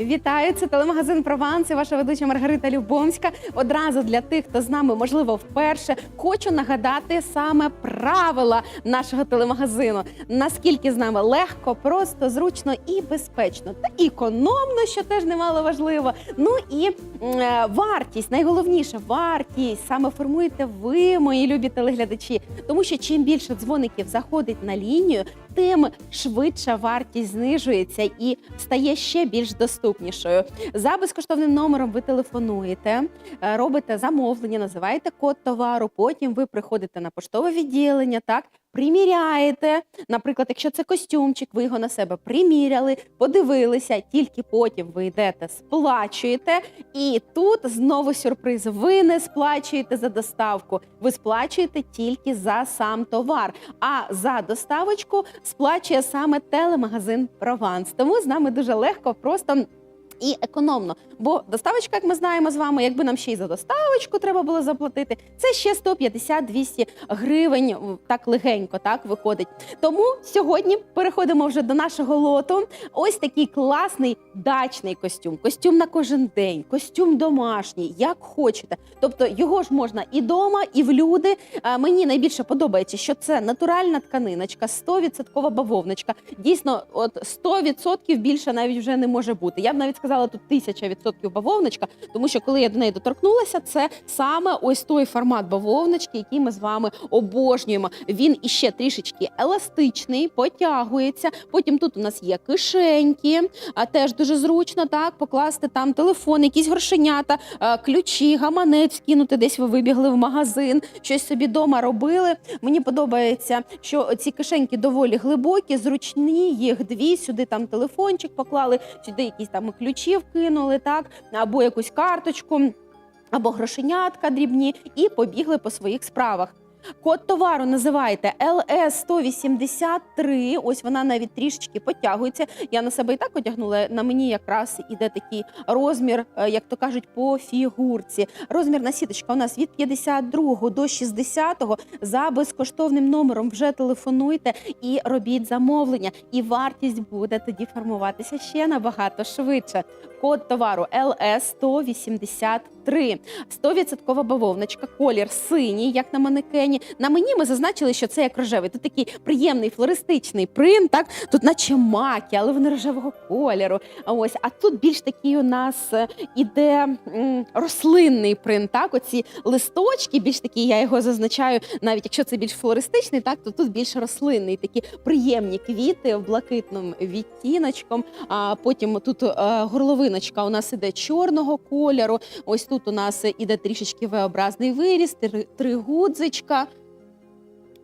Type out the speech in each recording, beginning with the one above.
Вітаю, це телемагазин Прованс і ваша ведуча Маргарита Любомська. Одразу для тих, хто з нами, можливо, вперше, хочу нагадати саме правила нашого телемагазину. Наскільки з нами легко, просто, зручно і безпечно, та економно, що теж немало важливо. Ну і е, вартість, найголовніше, вартість саме формуєте ви, мої любі телеглядачі. Тому що чим більше дзвоників заходить на лінію, тим швидше вартість знижується і стає ще більш доступнішою. За безкоштовним номером ви телефонуєте, е, робите замовлення, називаєте код товару. Потім ви приходите на поштове відділення, так приміряєте. Наприклад, якщо це костюмчик, ви його на себе приміряли, подивилися. Тільки потім ви йдете, сплачуєте. І тут знову сюрприз. Ви не сплачуєте за доставку, ви сплачуєте тільки за сам товар. А за доставочку сплачує саме телемагазин Прованс. Тому з нами дуже легко, просто. І економно, бо доставочка, як ми знаємо з вами, якби нам ще й за доставочку треба було заплатити, це ще 150-200 гривень, так легенько так виходить. Тому сьогодні переходимо вже до нашого лоту. Ось такий класний дачний костюм, костюм на кожен день, костюм домашній, як хочете. Тобто його ж можна і дома, і в люди. А Мені найбільше подобається, що це натуральна тканиночка, 100% бавовничка. Дійсно, от 100% більше навіть вже не може бути. Я б навіть сказала тут 1000% бавовничка, тому що коли я до неї доторкнулася, це саме ось той формат бавовнички, який ми з вами обожнюємо. Він іще трішечки еластичний, потягується. Потім тут у нас є кишеньки, а теж дуже зручно так покласти там телефон, якісь грошенята, е, ключі, гаманець кинути. Десь ви вибігли в магазин, щось собі вдома робили. Мені подобається, що ці кишеньки доволі глибокі, зручні. Їх дві. Сюди там телефончик поклали, сюди якісь там ключі вкинули, так або якусь карточку. Або грошенятка дрібні, і побігли по своїх справах. Код товару називаєте LS183. Ось вона навіть трішечки потягується. Я на себе і так одягнула. На мені якраз іде такий розмір, е, як то кажуть, по фігурці. Розмірна сіточка у нас від 52 до 60. За безкоштовним номером вже телефонуйте і робіть замовлення. І вартість буде тоді формуватися ще набагато швидше. Код товару LS183. 100% бавовночка, колір синій, як на манекені. На мені ми зазначили, що це як рожевий. Тут такий приємний флористичний принт, так тут наче маки, але вони рожевого кольору. А Ось, а тут більш такий у нас е, іде рослинний принт. Так, оці листочки, більш такі, я його зазначаю, навіть якщо це більш флористичний, так то тут більш рослинний, такі приємні квіти в блакитним відтіночком. А потім тут е, горловиночка у нас іде чорного кольору. Ось тут у нас іде трішечки V-образний виріс, три, три гудзичка.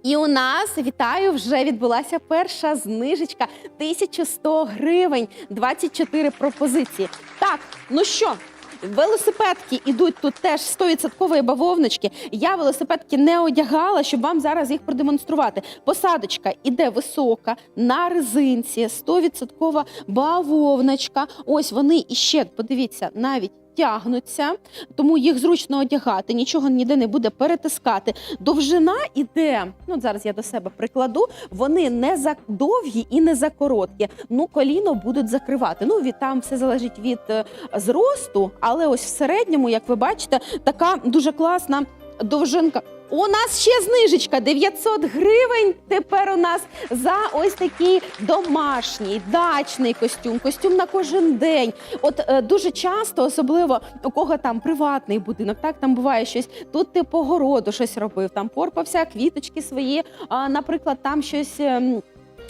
І у нас вітаю, вже відбулася перша знижечка 1100 гривень, 24 пропозиції. Так, ну що? Велосипедки ідуть тут теж 100% бавовночки. Я велосипедки не одягала, щоб вам зараз їх продемонструвати. Посадочка іде висока на резинці, 100% бавовночка. Ось вони іще, подивіться, навіть. Тягнуться, тому їх зручно одягати, нічого ніде не буде перетискати. Довжина іде, ну зараз я до себе прикладу. Вони не за довгі і не за короткі. Ну, коліно будуть закривати. Ну, від там все залежить від е, зросту, але ось в середньому, як ви бачите, така дуже класна довжинка. У нас ще знижечка 900 гривень. Тепер у нас за ось такий домашній дачний костюм, костюм на кожен день. От е, дуже часто, особливо у кого там приватний будинок, так там буває щось. Тут ти по городу щось робив, там порпався квіточки свої. А, наприклад, там щось. ем,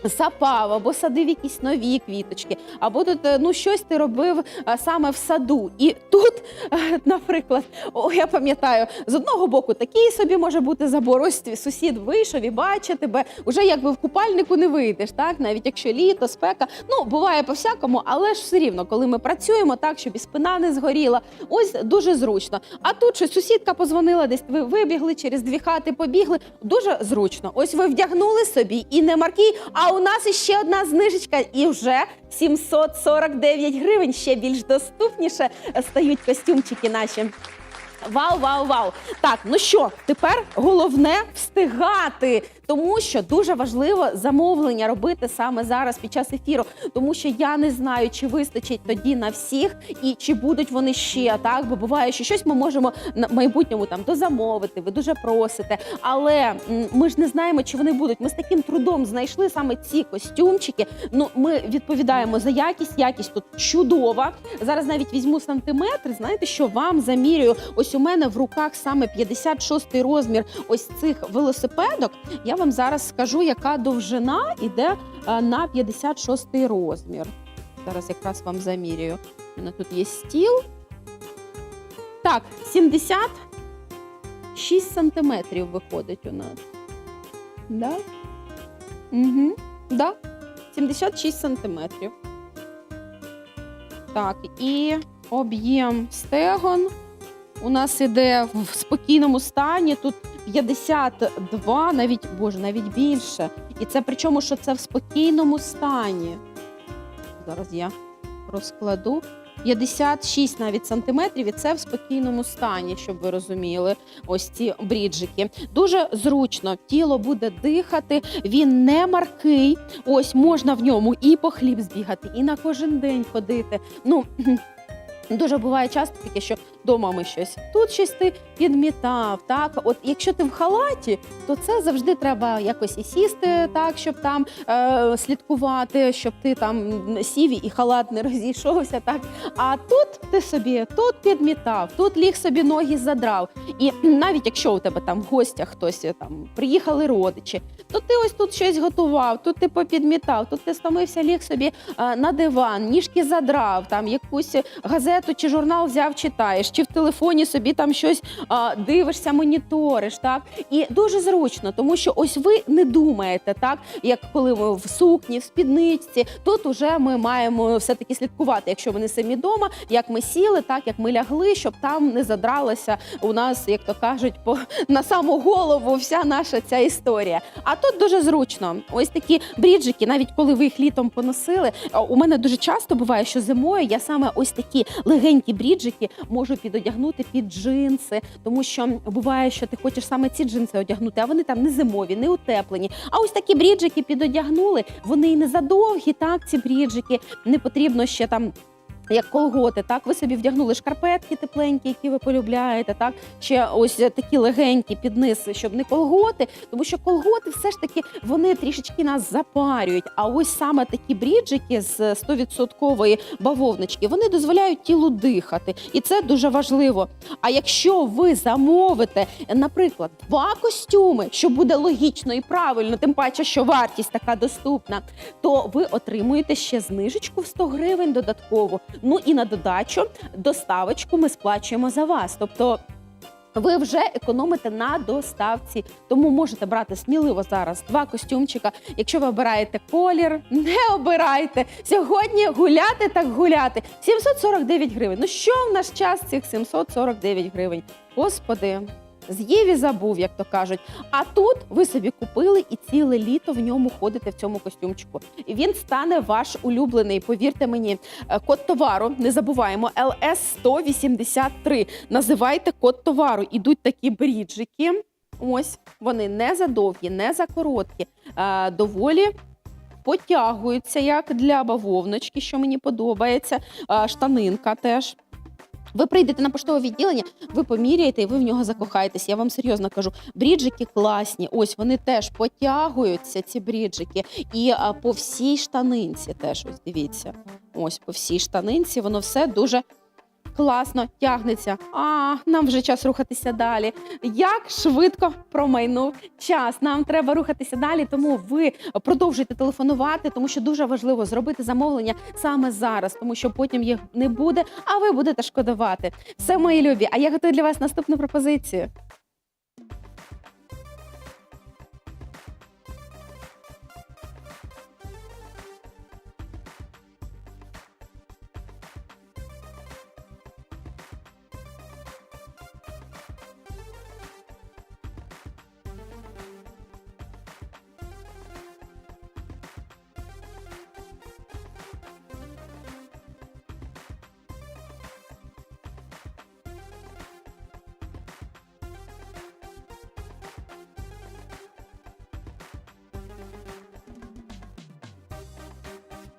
Сапав або садив якісь нові квіточки, або тут е, ну щось ти робив е, саме в саду. І тут, е, наприклад, о, я пам'ятаю, з одного боку такий собі може бути забор. Ось сусід вийшов і бачить тебе. Уже якби в купальнику не вийдеш, так навіть якщо літо, спека. Ну буває по всякому, але ж все рівно, коли ми працюємо так, щоб і спина не згоріла. Ось дуже зручно. А тут щось сусідка позвонила, десь ви вибігли через дві хати, побігли. Дуже зручно. Ось ви вдягнули собі і не маркій. А у нас іще одна знижечка, і вже 749 гривень. Ще більш доступніше стають костюмчики наші. Вау, вау, вау! Так, ну що, тепер головне встигати. Тому що дуже важливо замовлення робити саме зараз під час ефіру, тому що я не знаю, чи вистачить тоді на всіх і чи будуть вони ще так. Бо буває, що щось ми можемо на майбутньому там дозамовити. Ви дуже просите, але ми ж не знаємо, чи вони будуть. Ми з таким трудом знайшли саме ці костюмчики. Ну, ми відповідаємо за якість. Якість тут чудова. Зараз навіть візьму сантиметри. Знаєте, що вам замірюю? Ось у мене в руках саме 56 розмір ось цих велосипедок. Я вам зараз скажу, яка довжина іде е, на 56 розмір. Зараз якраз вам замірюю. У мене тут є стіл. Так, 76 сантиметрів виходить у нас. Да? Угу. Да. 76 сантиметрів. Так, і об'єм стегон у нас іде в спокійному стані. Тут 52, навіть боже, навіть більше. І це причому, що це в спокійному стані. Зараз я розкладу. 56 навіть сантиметрів, і це в спокійному стані, щоб ви розуміли. Ось ці бріджики. Дуже зручно. Тіло буде дихати, він не маркий. Ось можна в ньому і по хліб збігати, і на кожен день ходити. Ну Дуже буває часто таке, що вдома ми щось тут щось ти підмітав. Так, от якщо ти в халаті, то це завжди треба якось і сісти, так щоб там е, слідкувати, щоб ти там сів і халат не розійшовся. Так а тут ти собі тут підмітав, тут ліг собі ноги задрав. І навіть якщо у тебе там в гостях хтось е, там приїхали родичі, то ти ось тут щось готував, тут ти попідмітав, тут ти стомився, ліг собі е, на диван, ніжки задрав, там якусь газету чи журнал взяв, читаєш, чи в телефоні собі там щось а, дивишся, моніториш. Так і дуже зручно, тому що ось ви не думаєте, так як коли ми в сукні, в спідничці, тут уже ми маємо все таки слідкувати, якщо вони самі вдома, як ми сіли, так як ми лягли, щоб там не задралася у нас, як то кажуть, по на саму голову вся наша ця історія. А тут дуже зручно. Ось такі бріджики, навіть коли ви їх літом поносили. У мене дуже часто буває, що зимою я саме ось такі легенькі бріджики можу підодягнути під джинси, тому що буває, що ти хочеш саме ці джинси одягнути, а вони там не зимові, не утеплені. А ось такі бріджики підодягнули, вони і не задовгі, так, ці бріджики, не потрібно ще там. Як колготи, так ви собі вдягнули шкарпетки тепленькі, які ви полюбляєте, так ще ось такі легенькі під щоб не колготи, тому що колготи все ж таки вони трішечки нас запарюють. А ось саме такі бріджики з 100% бавовнички вони дозволяють тілу дихати, і це дуже важливо. А якщо ви замовите, наприклад, два костюми, що буде логічно і правильно, тим паче, що вартість така доступна, то ви отримуєте ще знижечку в 100 гривень додатково. Ну і на додачу доставочку ми сплачуємо за вас. Тобто. Ви вже економите на доставці, тому можете брати сміливо зараз два костюмчика. Якщо ви обираєте колір, не обирайте. Сьогодні гуляти так гуляти. 749 гривень. Ну що в наш час цих 749 гривень? Господи, з'їв і забув, як то кажуть. А тут ви собі купили і ціле літо в ньому ходите в цьому костюмчику. І він стане ваш улюблений. Повірте мені, Е, код товару не забуваємо LS 183. Називайте код товару. Ідуть такі бріджики. Ось вони не задовгі, не за короткі, е, доволі. Потягуються як для бавовночки, що мені подобається. Е, Штанинка теж. Ви прийдете на поштове відділення, ви поміряєте і ви в нього закохаєтесь. Я вам серйозно кажу, бріджики класні. Ось вони теж потягуються, ці бріджики. І а, по всій штанинці теж ось дивіться. Ось по всій штанинці воно все дуже класно тягнеться. А нам вже час рухатися далі. Як швидко промайнув час. Нам треба рухатися далі, тому ви продовжуйте телефонувати, тому що дуже важливо зробити замовлення саме зараз, тому що потім їх не буде, а ви будете шкодувати. Все, мої любі. А я готую для вас наступну пропозицію.